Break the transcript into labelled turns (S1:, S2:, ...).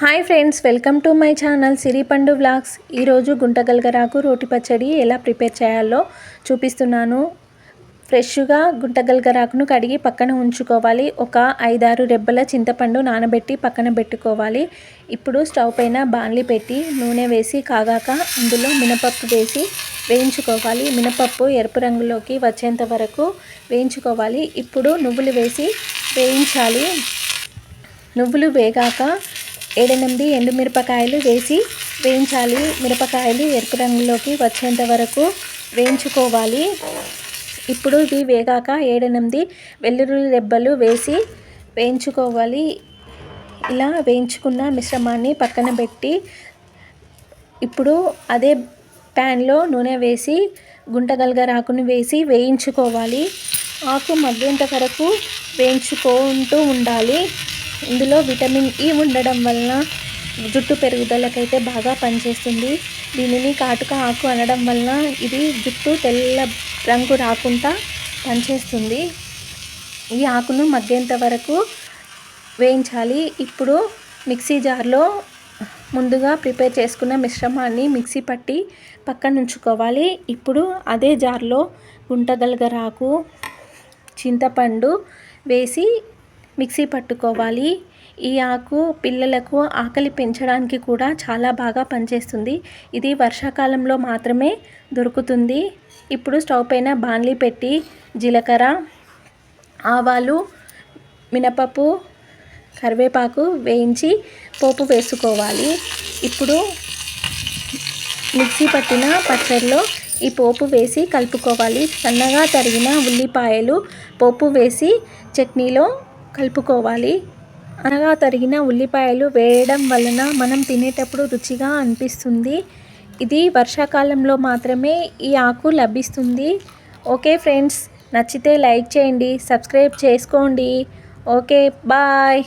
S1: Hi friends welcome to my channel Siripandu vlogs. ఈరోజు గుంటగల్గరాకు రోటి పచ్చడి ఎలా ప్రిపేర్ చేయాలో చూపిస్తున్నాను. ఫ్రెష్గా గుంటగల్గరాకును కడిగి పక్కన ఉంచుకోవాలి. ఒక ఐదారు రెబ్బల చింతపండు నానబెట్టి పక్కన పెట్టుకోవాలి. ఇప్పుడు స్టవ్ పైన బాణలి పెట్టి నూనె వేసి కాగాక అందులో మినపప్పు వేసి వేయించుకోవాలి. మినపప్పు ఎరుపు రంగులోకి వచ్చేంత వరకు వేయించుకోవాలి. ఇప్పుడు నువ్వులు వేసి వేయించాలి. నువ్వులు వేగాక ఏడెనిమిది ఎండుమిరపకాయలు వేసి వేయించాలి. మిరపకాయలు ఎరుపు రంగులోకి వచ్చేంత వరకు వేయించుకోవాలి. ఇప్పుడు ఇవి వేగాక ఏడెనిమిది వెల్లుల్లి రెబ్బలు వేసి వేయించుకోవాలి. ఇలా వేయించుకున్న మిశ్రమాన్ని పక్కన పెట్టి ఇప్పుడు అదే ప్యాన్లో నూనె వేసి గుంటగలగరాకుని వేసి వేయించుకోవాలి. ఆకు మగ్గేంత వరకు వేయించుకుంటూ ఉండాలి. ఇందులో విటమిన్ ఈ ఉండడం వలన జుట్టు పెరుగుదలకైతే బాగా పనిచేస్తుంది. దీనిని కాటుక ఆకు అనడం వలన ఇది జుట్టు తెల్ల రంగు రాకుండా పనిచేస్తుంది. ఈ ఆకును మగ్గేంత వరకు వేయించాలి. ఇప్పుడు మిక్సీ జార్లో ముందుగా ప్రిపేర్ చేసుకున్న మిశ్రమాన్ని మిక్సీ పట్టి పక్కన ఉంచుకోవాలి ఇప్పుడు అదే జార్లో గుంటగలగరాకు చింతపండు వేసి మిక్సీ పట్టుకోవాలి. ఈ ఆకు పిల్లలకు ఆకలి పెంచడానికి కూడా చాలా బాగా పనిచేస్తుంది. ఇది వర్షాకాలంలో మాత్రమే దొరుకుతుంది. ఇప్పుడు స్టవ్ పైన బాణలి పెట్టి జీలకర్ర ఆవాలు మినపప్పు కరివేపాకు వేయించి పోపు వేసుకోవాలి. ఇప్పుడు మిక్సీ పట్టిన పచ్చడిలో ఈ పోపు వేసి కలుపుకోవాలి. సన్నగా తరిగిన ఉల్లిపాయలు పోపు వేసి చట్నీలో కలుపుకోవాలి. అనగా తరిగిన ఉల్లిపాయలు వేయడం వలన మనం తినేటప్పుడు రుచిగా అనిపిస్తుంది. ఇది వర్షాకాలంలో మాత్రమే ఈ ఆకు లభిస్తుంది. ఓకే ఫ్రెండ్స్ నచ్చితే లైక్ చేయండి సబ్స్క్రైబ్ చేసుకోండి. Okay bye.